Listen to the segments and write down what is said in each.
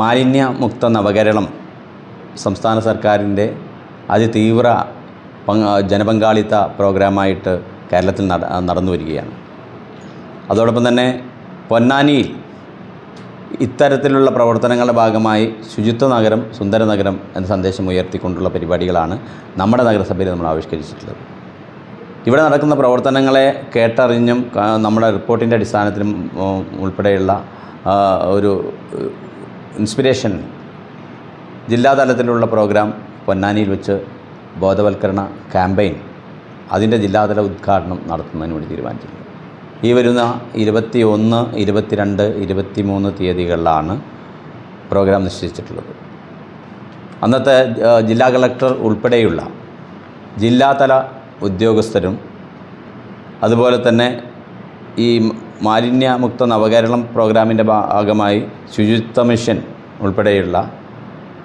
മാലിന്യമുക്ത നവകേരളം സംസ്ഥാന സർക്കാരിന്റെ അതിതീവ്ര പങ്ക ജനപങ്കാളിത്ത പ്രോഗ്രാമായിട്ട് കേരളത്തിൽ നട നടന്നു വരികയാണ് അതോടൊപ്പം തന്നെ പൊന്നാനിയിൽ ഇത്തരത്തിലുള്ള പ്രവർത്തനങ്ങളുടെ ഭാഗമായി ശുചിത്വ നഗരം സുന്ദര നഗരം എന്ന സന്ദേശം ഉയർത്തിക്കൊണ്ടുള്ള പരിപാടികളാണ് നമ്മുടെ നഗരസഭയിൽ നമ്മൾ ആവിഷ്കരിച്ചിട്ടുള്ളത്. ഇവിടെ നടക്കുന്ന പ്രവർത്തനങ്ങളെ കേട്ടറിഞ്ഞും നമ്മുടെ റിപ്പോർട്ടിന്റെ അടിസ്ഥാനത്തിലും ഉൾപ്പെടെയുള്ള ഒരു ഇൻസ്പിരേഷൻ ജില്ലാതലത്തിലുള്ള പ്രോഗ്രാം പൊന്നാനിയിൽ വെച്ച് ബോധവൽക്കരണ ക്യാമ്പയിൻ അതിന്റെ ജില്ലാതല ഉദ്ഘാടനം നടത്തുന്നതിന് വേണ്ടി തീരുമാനിച്ചിട്ടുണ്ട്. ഈ വരുന്ന ഇരുപത്തി ഒന്ന് ഇരുപത്തിരണ്ട് ഇരുപത്തി മൂന്ന് തീയതികളിലാണ് പ്രോഗ്രാം നിശ്ചയിച്ചിട്ടുള്ളത്. അന്നത്തെ ജില്ലാ കളക്ടർ ഉൾപ്പെടെയുള്ള ജില്ലാതല ഉദ്യോഗസ്ഥരും അതുപോലെ തന്നെ ഈ മാലിന്യമുക്ത നവകേരളം പ്രോഗ്രാമിന്റെ ഭാഗമായി ശുചിത്വ മിഷൻ ഉൾപ്പെടെയുള്ള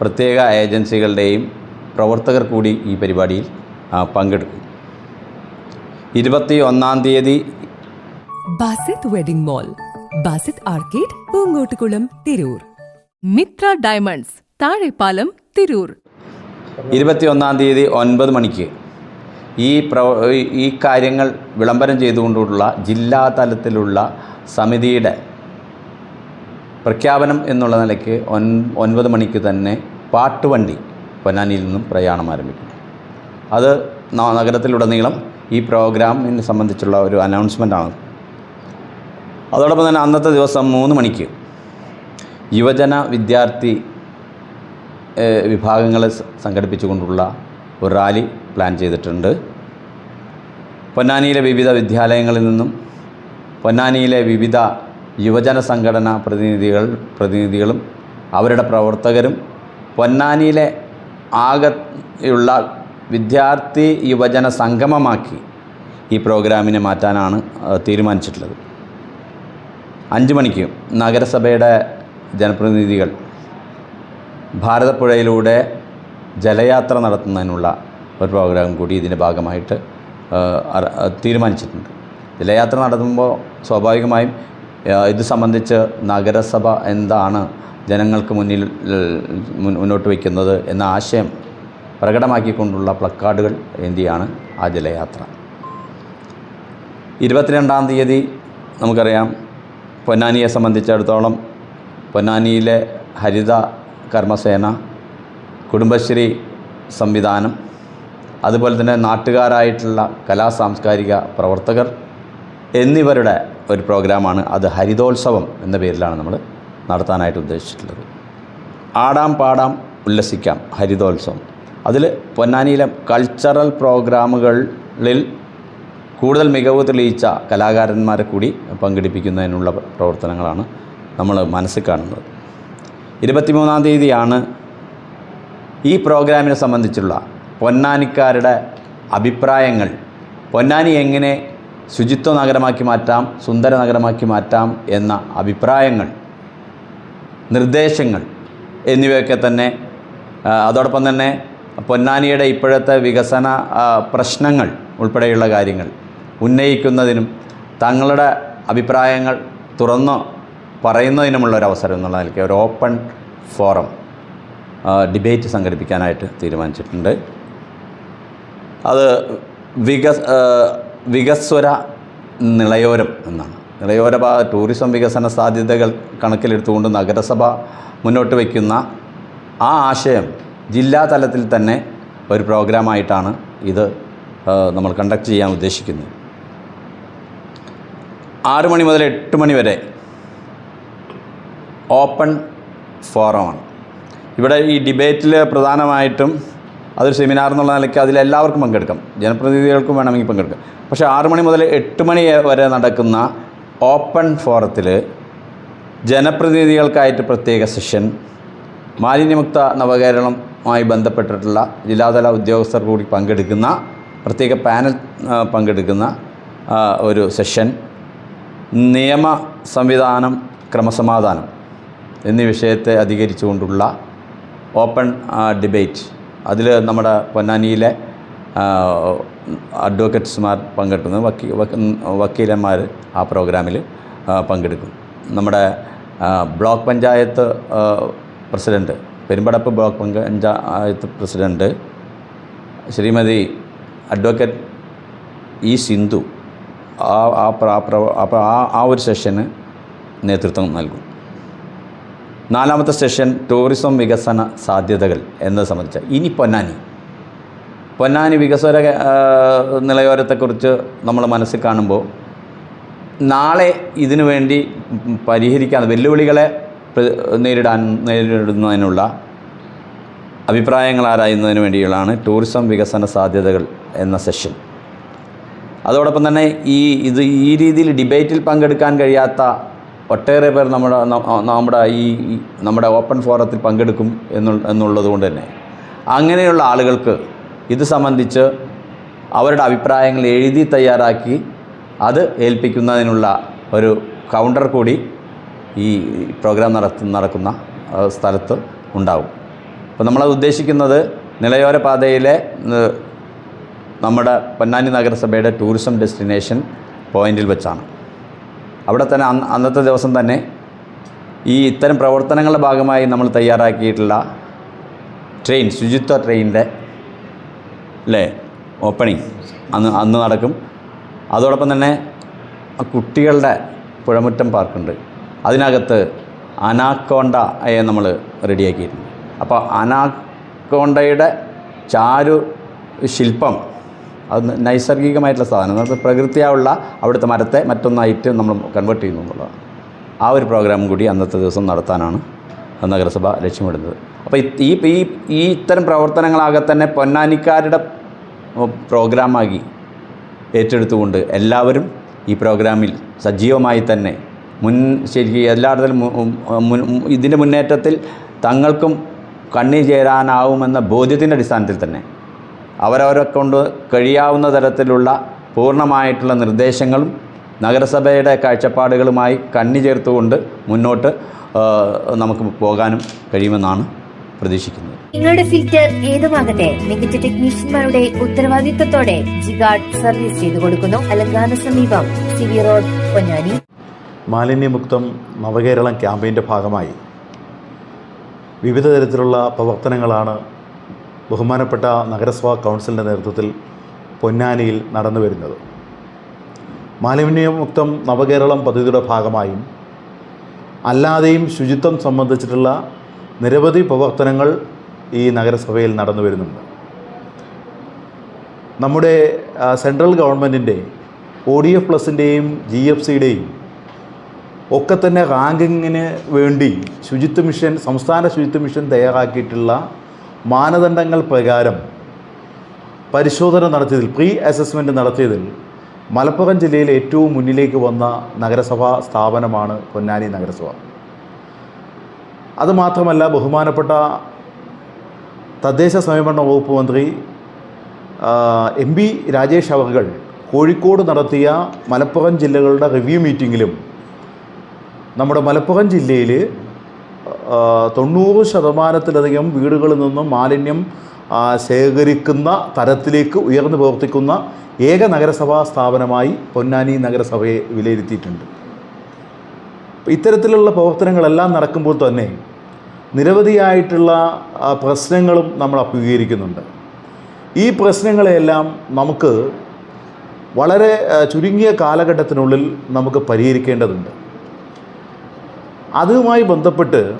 പ്രത്യേക ഏജൻസികളുടെയും പ്രവർത്തകർ കൂടി ഈ പരിപാടിയിൽ പങ്കെടുക്കും. ഇരുപത്തി ഒന്നാം തീയതി Basith wedding mall Basith arcade Poongottukulam Tirur. Mithra diamonds Thazhepalam Tirur. ഇരുപത്തി ഒന്നാം തീയതി ഒൻപത് മണിക്ക് ഈ പ്ര ഈ കാര്യങ്ങൾ വിളംബരം ചെയ്തുകൊണ്ടുള്ള ജില്ലാ തലത്തിലുള്ള സമിതിയുടെ പ്രഖ്യാപനം എന്നുള്ള നിലയ്ക്ക് ഒൻ ഒൻപത് മണിക്ക് തന്നെ പാട്ടുവണ്ടി പൊന്നാനിയിൽ നിന്നും പ്രയാണം ആരംഭിക്കും. അത് നഗരത്തിലുടനീളം ഈ പ്രോഗ്രാമിനെ സംബന്ധിച്ചുള്ള ഒരു അനൗൺസ്മെന്റാണ് അതോടൊപ്പം തന്നെ അന്നത്തെ ദിവസം മൂന്ന് മണിക്ക് യുവജന വിദ്യാർത്ഥി വിഭാഗങ്ങളെ സംഘടിപ്പിച്ചുകൊണ്ടുള്ള ഒരു റാലി പ്ലാൻ ചെയ്തിട്ടുണ്ട്. പൊന്നാനിയിലെ വിവിധ വിദ്യാലയങ്ങളിൽ നിന്നും പൊന്നാനിയിലെ വിവിധ യുവജന സംഘടനാ പ്രതിനിധികൾ പ്രതിനിധികളും അവരുടെ പ്രവർത്തകരും പൊന്നാനിയിലെ ആകെയുള്ള വിദ്യാർത്ഥി യുവജന സംഗമമാക്കി ഈ പ്രോഗ്രാമിനെ മാറ്റാനാണ് തീരുമാനിച്ചിട്ടുള്ളത്. അഞ്ച് മണിക്ക് നഗരസഭയുടെ ജനപ്രതിനിധികൾ ഭാരതപ്പുഴയിലൂടെ ജലയാത്ര നടത്തുന്നതിനുള്ള ഒരു പ്രോഗ്രാം കൂടി ഇതിന്റെ ഭാഗമായിട്ട് തീരുമാനിച്ചിട്ടുണ്ട്. ജലയാത്ര നടത്തുമ്പോൾ സ്വാഭാവികമായും ഇത് സംബന്ധിച്ച് നഗരസഭ എന്താണ് ജനങ്ങൾക്ക് മുന്നിൽ മുന്നോട്ട് വയ്ക്കുന്നത് എന്ന ആശയം പ്രകടമാക്കിക്കൊണ്ടുള്ള പ്ലക്കാർഡുകൾ എന്തിയാണ് ആ ജലയാത്ര. ഇരുപത്തിരണ്ടാം തീയതി നമുക്കറിയാം പൊന്നാനിയെ സംബന്ധിച്ചിടത്തോളം പൊന്നാനിയിലെ ഹരിത കർമ്മസേന കുടുംബശ്രീ സംവിധാനം അതുപോലെ തന്നെ നാട്ടുകാരായിട്ടുള്ള കലാ സാംസ്കാരിക പ്രവർത്തകർ എന്നിവരുടെ ഒരു പ്രോഗ്രാമാണ് അത് ഹരിതോത്സവം എന്ന പേരിലാണ് നമ്മൾ നടത്താനായിട്ട് ഉദ്ദേശിച്ചിട്ടുള്ളത്. ആടാം പാടാം ഉല്ലസിക്കാം ഹരിതോത്സവം. അതിൽ പൊന്നാനിയിലെ കൾച്ചറൽ പ്രോഗ്രാമുകളിൽ കൂടുതൽ മികവ് തെളിയിച്ച കലാകാരന്മാരെ കൂടി പങ്കെടുപ്പിക്കുന്നതിനുള്ള പ്രവർത്തനങ്ങളാണ് നമ്മൾ മനസ്സിൽ കാണുന്നത്. ഇരുപത്തിമൂന്നാം തീയതിയാണ് ഈ പ്രോഗ്രാമിനെ സംബന്ധിച്ചുള്ള പൊന്നാനിക്കാരുടെ അഭിപ്രായങ്ങൾ. പൊന്നാനി എങ്ങനെ ശുചിത്വ നഗരമാക്കി മാറ്റാം സുന്ദര നഗരമാക്കി മാറ്റാം എന്ന അഭിപ്രായങ്ങൾ നിർദ്ദേശങ്ങൾ എന്നിവയൊക്കെ തന്നെ അതോടൊപ്പം തന്നെ പൊന്നാനിയുടെ ഇപ്പോഴത്തെ വികസന പ്രശ്നങ്ങൾ ഉൾപ്പെടെയുള്ള കാര്യങ്ങൾ ഉന്നയിക്കുന്നതിനും തങ്ങളുടെ അഭിപ്രായങ്ങൾ തുറന്ന് പറയുന്നതിനുമുള്ള ഒരു അവസരം എന്നുള്ള നിലയ്ക്ക് ഒരു ഓപ്പൺ ഫോറം ഡിബേറ്റ് സംഘടിപ്പിക്കാനായിട്ട് തീരുമാനിച്ചിട്ടുണ്ട്. അത് വികസ് വികസ്വര നിളയോരം എന്നാണ്. നിളയോര ടൂറിസം വികസന സാധ്യതകൾ കണക്കിലെടുത്തുകൊണ്ട് നഗരസഭ മുന്നോട്ട് വയ്ക്കുന്ന ആ ആശയം ജില്ലാ തലത്തിൽ തന്നെ ഒരു പ്രോഗ്രാമായിട്ടാണ് ഇത് നമ്മൾ കണ്ടക്ട് ചെയ്യാൻ ഉദ്ദേശിക്കുന്നത്. ആറ് മണി മുതൽ എട്ട് മണി വരെ ഓപ്പൺ ഫോറമാണ്. ഇവിടെ ഈ ഡിബേറ്റിൽ പ്രധാനമായിട്ടും അതൊരു സെമിനാർ എന്നുള്ള നിലയ്ക്ക് അതിലെല്ലാവർക്കും പങ്കെടുക്കാം. ജനപ്രതിനിധികൾക്കും വേണമെങ്കിൽ പങ്കെടുക്കാം. പക്ഷേ ആറ് മണി മുതൽ എട്ട് മണി വരെ നടക്കുന്ന ഓപ്പൺ ഫോറത്തിൽ ജനപ്രതിനിധികൾക്കായിട്ട് പ്രത്യേക സെഷൻ മാലിന്യമുക്ത നവകേരളവുമായി ബന്ധപ്പെട്ടിട്ടുള്ള ജില്ലാതല ഉദ്യോഗസ്ഥർ കൂടി പങ്കെടുക്കുന്ന പ്രത്യേക പാനൽ പങ്കെടുക്കുന്ന ഒരു സെഷൻ നിയമ സംവിധാനം ക്രമസമാധാനം എന്നീ വിഷയത്തെ അധികരിച്ചുകൊണ്ടുള്ള ഓപ്പൺ ഡിബേറ്റ്. അതിൽ നമ്മുടെ പൊന്നാനിയിലെ അഡ്വക്കേറ്റ്സ്മാർ പങ്കെടുക്കുന്നു വക്കീ വക്കീലന്മാർ ആ പ്രോഗ്രാമിൽ പങ്കെടുക്കും. നമ്മുടെ block panchayat president Perumpadappu block panchayat president Shrimati advocate E Sindhu ആ ആ ആ ഒരു സെഷന് നേതൃത്വം നൽകും. നാലാമത്തെ സെഷൻ ടൂറിസം വികസന സാധ്യതകൾ എന്നത് സംബന്ധിച്ച ഇനി പൊന്നാനി. പൊന്നാനി വികസന നിലയോരത്തെക്കുറിച്ച് നമ്മൾ മനസ്സിൽ കാണുമ്പോൾ നാളെ ഇതിനു വേണ്ടി പരിഹരിക്കാൻ വെല്ലുവിളികളെ നേരിടാൻ നേരിടുന്നതിനുള്ള അഭിപ്രായങ്ങൾ ആരായുന്നതിന് വേണ്ടിയുള്ളതാണ് ടൂറിസം വികസന സാധ്യതകൾ എന്ന സെഷൻ. അതോടൊപ്പം തന്നെ ഈ ഇത് ഈ രീതിയിൽ ഡിബേറ്റിൽ പങ്കെടുക്കാൻ കഴിയാത്ത ഒട്ടേറെ പേർ നമ്മുടെ നമ്മുടെ ഈ നമ്മുടെ ഓപ്പൺ ഫോറത്തിൽ പങ്കെടുക്കും എന്നു എന്നുള്ളത് കൊണ്ട് തന്നെ. അങ്ങനെയുള്ള ആളുകൾക്ക് ഇത് സംബന്ധിച്ച് അവരുടെ അഭിപ്രായങ്ങൾ എഴുതി തയ്യാറാക്കി അത് ഏൽപ്പിക്കുന്നതിനുള്ള ഒരു കൗണ്ടർ കൂടി ഈ പ്രോഗ്രാം നടത്തു നടക്കുന്ന സ്ഥലത്ത് ഉണ്ടാവും. അപ്പോൾ നമ്മളത് ഉദ്ദേശിക്കുന്നത് നിലയോര പാതയിലെ നമ്മുടെ പൊന്നാനി നഗരസഭയുടെ ടൂറിസം ഡെസ്റ്റിനേഷൻ പോയിന്റിൽ വെച്ചാണ്. അവിടെ തന്നെ അന്ന് അന്നത്തെ ദിവസം തന്നെ ഈ ഇത്തരം പ്രവർത്തനങ്ങളുടെ ഭാഗമായി നമ്മൾ തയ്യാറാക്കിയിട്ടുള്ള ട്രെയിൻ ശുചിത്വ ട്രെയിനിന്റെ അല്ലേ ഓപ്പണിങ് അന്ന് അന്ന് നടക്കും. അതോടൊപ്പം തന്നെ കുട്ടികളുടെ പുഴമുറ്റം പാർക്കുണ്ട്. അതിനകത്ത് അനാക്കോണ്ടയെ നമ്മൾ റെഡിയാക്കിയിട്ടുണ്ട്. അപ്പോൾ അനാക്കോണ്ടയുടെ ചാരു ശില്പം അത് നൈസർഗികമായിട്ടുള്ള സാധനം. നമുക്ക് പ്രകൃതിയായുള്ള അവിടുത്തെ മരത്തെ മറ്റൊന്നായിട്ട് നമ്മൾ കൺവേർട്ട് ചെയ്യുന്നു എന്നുള്ളതാണ്. ആ ഒരു പ്രോഗ്രാം കൂടി അന്നത്തെ ദിവസം നടത്താനാണ് നഗരസഭ ലക്ഷ്യമിടുന്നത്. അപ്പോൾ ഈ ഈ ഈ ഇത്തരം പ്രവർത്തനങ്ങളാകെ തന്നെ പൊന്നാനിക്കാരുടെ പ്രോഗ്രാമാക്കി ഏറ്റെടുത്തുകൊണ്ട് എല്ലാവരും ഈ പ്രോഗ്രാമിൽ സജീവമായി തന്നെ മുൻ ശരിക്കും എല്ലായിടത്തും ഇതിന്റെ മുന്നേറ്റത്തിൽ തങ്ങൾക്കും കണ്ണി ചേരാനാവുമെന്ന ബോധ്യത്തിന്റെ അടിസ്ഥാനത്തിൽ തന്നെ അവരവരെ കൊണ്ട് കഴിയാവുന്ന തരത്തിലുള്ള പൂർണമായിട്ടുള്ള നിർദ്ദേശങ്ങളും നഗരസഭയുടെ കാഴ്ചപ്പാടുകളുമായി കണ്ണി ചേർത്തുകൊണ്ട് മുന്നോട്ട് നമുക്ക് പോകാനും കഴിയുമെന്നാണ് പ്രതീക്ഷിക്കുന്നത്. നിങ്ങളുടെ ഫിൽറ്റർ ഏതുമാകട്ടെ മികച്ച ടെക്നീഷ്യന്മാരുടെ ഉത്തരവാദിത്തത്തോടെ ജിഗാർഡ് സർവീസ് ചെയ്തു കൊടുക്കുന്നു. അലങ്കാന സമീപം C V road Ponnani. Malinyamuktham Navakeralam ക്യാമ്പയിന്റെ ഭാഗമായി വിവിധ തരത്തിലുള്ള പ്രവർത്തനങ്ങളാണ് ബഹുമാനപ്പെട്ട നഗരസഭാ കൗൺസിലിന്റെ നേതൃത്വത്തിൽ പൊന്നാനിയിൽ നടന്നു വരുന്നത്. മാലിന്യമുക്തം നവകേരളം പദ്ധതിയുടെ ഭാഗമായും അല്ലാതെയും ശുചിത്വം സംബന്ധിച്ചിട്ടുള്ള നിരവധി പ്രവർത്തനങ്ങൾ ഈ നഗരസഭയിൽ നടന്നു വരുന്നുണ്ട്. നമ്മുടെ സെൻട്രൽ ഗവൺമെന്റിന്റെ ഒ ഡി എഫ് പ്ലസിന്റെയും ജി എഫ് സിയുടെയും ഒക്കെ തന്നെ റാങ്കിങ്ങിന് വേണ്ടി ശുചിത്വ മിഷൻ സംസ്ഥാന ശുചിത്വ മിഷൻ തയ്യാറാക്കിയിട്ടുള്ള മാനദണ്ഡങ്ങൾ പ്രകാരം പരിശോധന നടത്തിയതിൽ പ്രീ അസസ്മെന്റ് നടത്തിയതിൽ മലപ്പുറം ജില്ലയിൽ ഏറ്റവും മുന്നിലേക്ക് വന്ന നഗരസഭാ സ്ഥാപനമാണ് പൊന്നാനി നഗരസഭ. അതുമാത്രമല്ല ബഹുമാനപ്പെട്ട തദ്ദേശ സ്വയംഭരണ വകുപ്പ് മന്ത്രി എം പി രാജേഷ് അവർകൾ കോഴിക്കോട് നടത്തിയ മലപ്പുറം ജില്ലകളുടെ റിവ്യൂ മീറ്റിങ്ങിലും നമ്മുടെ മലപ്പുറം ജില്ലയിൽ തൊണ്ണൂറ് ശതമാനത്തിലധികം വീടുകളിൽ നിന്നും മാലിന്യം ശേഖരിക്കുന്ന തരത്തിലേക്ക് ഉയർന്നു പ്രവർത്തിക്കുന്ന ഏക നഗരസഭാ സ്ഥാപനമായി പൊന്നാനി നഗരസഭയെ വിലയിരുത്തിയിട്ടുണ്ട്. ഇത്തരത്തിലുള്ള പ്രവർത്തനങ്ങളെല്ലാം നടക്കുമ്പോൾ തന്നെ നിരവധിയായിട്ടുള്ള പ്രശ്നങ്ങളും നമ്മൾ അഭിമുഖീകരിക്കുന്നുണ്ട്. ഈ പ്രശ്നങ്ങളെയെല്ലാം നമുക്ക് വളരെ ചുരുങ്ങിയ കാലഘട്ടത്തിനുള്ളിൽ നമുക്ക് പരിഹരിക്കേണ്ടതുണ്ട്. അതുമായി ബന്ധപ്പെട്ട്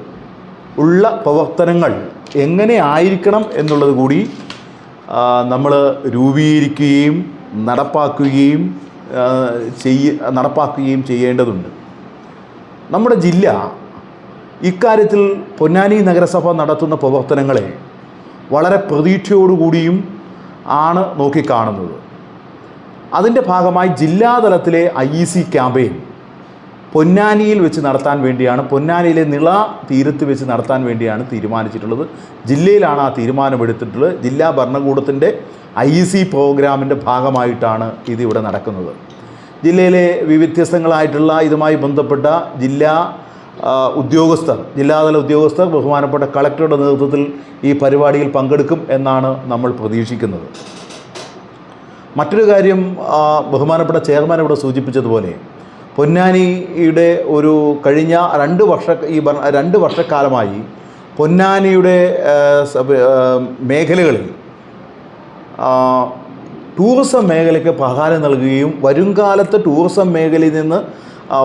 ഉള്ള പ്രവർത്തനങ്ങൾ എങ്ങനെ ആയിരിക്കണം എന്നുള്ളത് കൂടി നമ്മൾ രൂപീകരിക്കുകയും നടപ്പാക്കുകയും ചെയ്യ നടപ്പാക്കുകയും ചെയ്യേണ്ടതുണ്ട്. നമ്മുടെ ജില്ല ഇക്കാര്യത്തിൽ പൊന്നാനി നഗരസഭ നടത്തുന്ന പ്രവർത്തനങ്ങളെ വളരെ പ്രതീക്ഷയോടുകൂടിയും ആണ് നോക്കിക്കാണുന്നത്. അതിന്റെ ഭാഗമായി ജില്ലാതലത്തിലെ ഐ ഇ സി ക്യാമ്പയിൻ പൊന്നാനിയിൽ വെച്ച് നടത്താൻ വേണ്ടിയാണ് പൊന്നാനിയിലെ നിള തീരത്ത് വെച്ച് നടത്താൻ വേണ്ടിയാണ് തീരുമാനിച്ചിട്ടുള്ളത്. ജില്ലയിലാണ് ആ തീരുമാനമെടുത്തിട്ടുള്ളത്. ജില്ലാ ഭരണകൂടത്തിന്റെ ഐ സി പ്രോഗ്രാമിന്റെ ഭാഗമായിട്ടാണ് ഇത് ഇവിടെ നടക്കുന്നത്. ജില്ലയിലെ വ്യത്യസ്തങ്ങളായിട്ടുള്ള ഇതുമായി ബന്ധപ്പെട്ട ജില്ലാ ഉദ്യോഗസ്ഥർ ജില്ലാതല ഉദ്യോഗസ്ഥർ ബഹുമാനപ്പെട്ട കളക്ടറുടെ നേതൃത്വത്തിൽ ഈ പരിപാടിയിൽ പങ്കെടുക്കും എന്നാണ് നമ്മൾ പ്രതീക്ഷിക്കുന്നത്. മറ്റൊരു കാര്യം ബഹുമാനപ്പെട്ട ചെയർമാൻ ഇവിടെ സൂചിപ്പിച്ചതുപോലെ പൊന്നാനിയുടെ ഒരു കഴിഞ്ഞ രണ്ട് വർഷ ഈ രണ്ട് വർഷക്കാലമായി പൊന്നാനിയുടെ മേഖലകളിൽ ടൂറിസം മേഖലയ്ക്ക് പ്രാധാന്യം നൽകുകയും വരുംകാലത്ത് ടൂറിസം മേഖലയിൽ നിന്ന്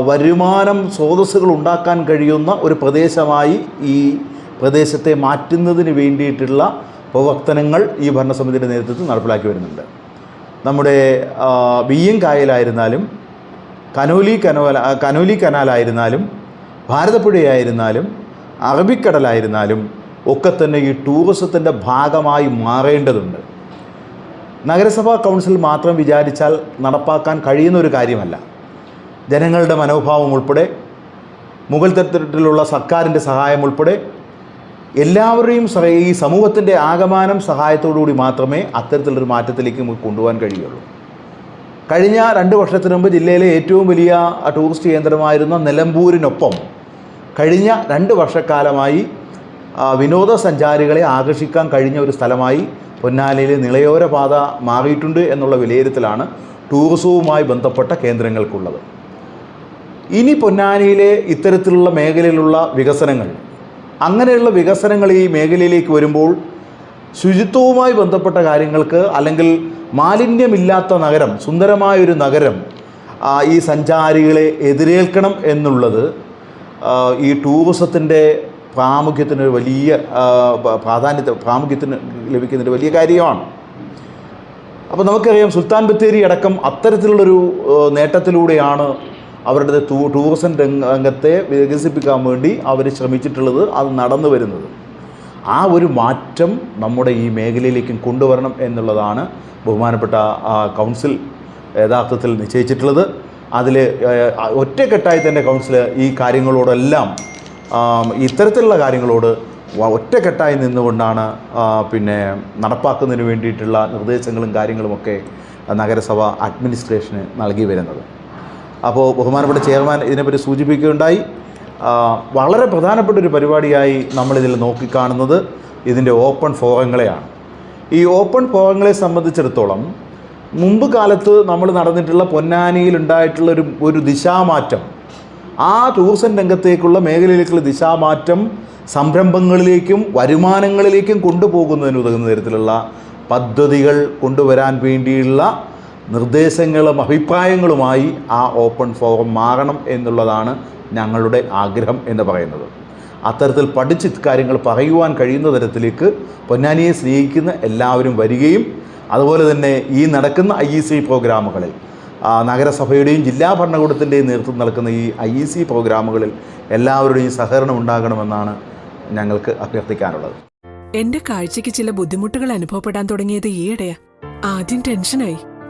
വരുമാനം സ്രോതസ്സുകൾ ഉണ്ടാക്കാൻ കഴിയുന്ന ഒരു പ്രദേശമായി ഈ പ്രദേശത്തെ മാറ്റുന്നതിന് വേണ്ടിയിട്ടുള്ള പ്രവർത്തനങ്ങൾ ഈ ഭരണസമിതിയുടെ നേതൃത്വത്തിൽ നടപ്പിലാക്കി വരുന്നുണ്ട്. നമ്മുടെ ബിയ്യം കായലായിരുന്നാലും കനോലി കനോല കനോലി കനാലായിരുന്നാലും ഭാരതപ്പുഴയായിരുന്നാലും അറബിക്കടലായിരുന്നാലും ഒക്കെ തന്നെ ഈ ടൂറിസത്തിന്റെ ഭാഗമായി മാറേണ്ടതുണ്ട്. നഗരസഭാ കൗൺസിൽ മാത്രം വിചാരിച്ചാൽ നടപ്പാക്കാൻ കഴിയുന്ന ഒരു കാര്യമല്ല. ജനങ്ങളുടെ മനോഭാവം ഉൾപ്പെടെ മുഗൾ തരത്തിലുള്ള സർക്കാരിന്റെ സഹായം ഉൾപ്പെടെ എല്ലാവരുടെയും ഈ സമൂഹത്തിന്റെ ആകമാനം സഹായത്തോടുകൂടി മാത്രമേ അത്തരത്തിലൊരു മാറ്റത്തിലേക്ക് നമുക്ക് കൊണ്ടുപോകാൻ കഴിയുള്ളൂ. കഴിഞ്ഞ രണ്ട് വർഷത്തിന് മുമ്പ് ജില്ലയിലെ ഏറ്റവും വലിയ ടൂറിസ്റ്റ് കേന്ദ്രമായിരുന്ന നിലമ്പൂരിനൊപ്പം കഴിഞ്ഞ രണ്ട് വർഷക്കാലമായി വിനോദസഞ്ചാരികളെ ആകർഷിക്കാൻ കഴിഞ്ഞ ഒരു സ്ഥലമായി പൊന്നാനിയിലെ നിളയോര പാത മാറിയിട്ടുണ്ട് എന്നുള്ള വിലയിരുത്തലാണ് ടൂറിസവുമായി ബന്ധപ്പെട്ട കേന്ദ്രങ്ങൾക്കുള്ളത്. ഇനി പൊന്നാനിയിലെ ഇത്തരത്തിലുള്ള മേഖലയിലുള്ള വികസനങ്ങൾ അങ്ങനെയുള്ള വികസനങ്ങൾ ഈ മേഖലയിലേക്ക് വരുമ്പോൾ ശുചിത്വവുമായി ബന്ധപ്പെട്ട കാര്യങ്ങൾക്ക് അല്ലെങ്കിൽ മാലിന്യമില്ലാത്ത നഗരം സുന്ദരമായൊരു നഗരം ഈ സഞ്ചാരികളെ എതിരേൽക്കണം എന്നുള്ളത് ഈ ടൂറിസത്തിന്റെ പ്രാമുഖ്യത്തിന് ഒരു വലിയ പ്രാധാന്യത്തെ പ്രാമുഖ്യത്തിന് ലഭിക്കുന്നൊരു വലിയ കാര്യമാണ്. അപ്പോൾ നമുക്കറിയാം സുൽത്താൻ ബത്തേരി അടക്കം അത്തരത്തിലുള്ളൊരു നേട്ടത്തിലൂടെയാണ് അവരുടെ ടൂറിസം രംഗത്തെ വികസിപ്പിക്കാൻ വേണ്ടി അവർ ശ്രമിച്ചിട്ടുള്ളത് അത് നടന്നു വരുന്നത്. ആ ഒരു മാറ്റം നമ്മുടെ ഈ മേഖലയിലേക്കും കൊണ്ടുവരണം എന്നുള്ളതാണ് ബഹുമാനപ്പെട്ട കൗൺസിൽ യഥാർത്ഥത്തിൽ നിശ്ചയിച്ചിട്ടുള്ളത്. അതിൽ ഒറ്റക്കെട്ടായി തന്നെ കൗൺസിൽ ഈ കാര്യങ്ങളോടെല്ലാം ഇത്തരത്തിലുള്ള കാര്യങ്ങളോട് ഒറ്റക്കെട്ടായി നിന്നുകൊണ്ടാണ് പിന്നെ നടപ്പാക്കുന്നതിന് വേണ്ടിയിട്ടുള്ള നിർദ്ദേശങ്ങളും കാര്യങ്ങളുമൊക്കെ നഗരസഭ അഡ്മിനിസ്ട്രേഷന് നൽകി വരുന്നത്. അപ്പോൾ ബഹുമാനപ്പെട്ട ചെയർമാൻ ഇതിനെപ്പറ്റി സൂചിപ്പിക്കുകയുണ്ടായി. വളരെ പ്രധാനപ്പെട്ട ഒരു പരിപാടിയായി നമ്മളിതിൽ നോക്കിക്കാണുന്നത് ഇതിന്റെ ഓപ്പൺ ഫോറങ്ങളെയാണ് ഈ ഓപ്പൺ ഫോറങ്ങളെ സംബന്ധിച്ചിടത്തോളം മുമ്പ് കാലത്ത് നമ്മൾ നടന്നിട്ടുള്ള പൊന്നാനിയിൽ ഉണ്ടായിട്ടുള്ള ഒരു ഒരു ദിശാമാറ്റം ആ ടൂറിസം രംഗത്തേക്കുള്ള മേഖലയിലേക്കുള്ള ദിശാമാറ്റം സംരംഭങ്ങളിലേക്കും വരുമാനങ്ങളിലേക്കും കൊണ്ടുപോകുന്നതിന് ഉതകുന്ന തരത്തിലുള്ള പദ്ധതികൾ കൊണ്ടുവരാൻ വേണ്ടിയുള്ള നിർദ്ദേശങ്ങളും അഭിപ്രായങ്ങളുമായി ആ ഓപ്പൺ ഫോറം മാറണം എന്നുള്ളതാണ് ഞങ്ങളുടെ ആഗ്രഹം എന്ന് പറയുന്നത്. അത്തരത്തിൽ പഠിച്ച് കാര്യങ്ങൾ പറയുവാൻ കഴിയുന്ന തരത്തിലേക്ക് പൊന്നാനിയെ സ്നേഹിക്കുന്ന എല്ലാവരും വരികയും അതുപോലെ തന്നെ ഈ നടക്കുന്ന ഐ ഇ സി പ്രോഗ്രാമുകളിൽ നഗരസഭയുടെയും ജില്ലാ ഭരണകൂടത്തിന്റെയും നേതൃത്വം നടക്കുന്ന ഈ ഐ ഇ സി പ്രോഗ്രാമുകളിൽ എല്ലാവരുടെയും സഹകരണം ഉണ്ടാകണമെന്നാണ് ഞങ്ങൾക്ക് അഭ്യർത്ഥിക്കാനുള്ളത്. എന്റെ കാഴ്ചയ്ക്ക് ചില ബുദ്ധിമുട്ടുകൾ അനുഭവപ്പെടാൻ തുടങ്ങിയത് ഈയിടെയാ. ആദ്യം ടെൻഷനായി.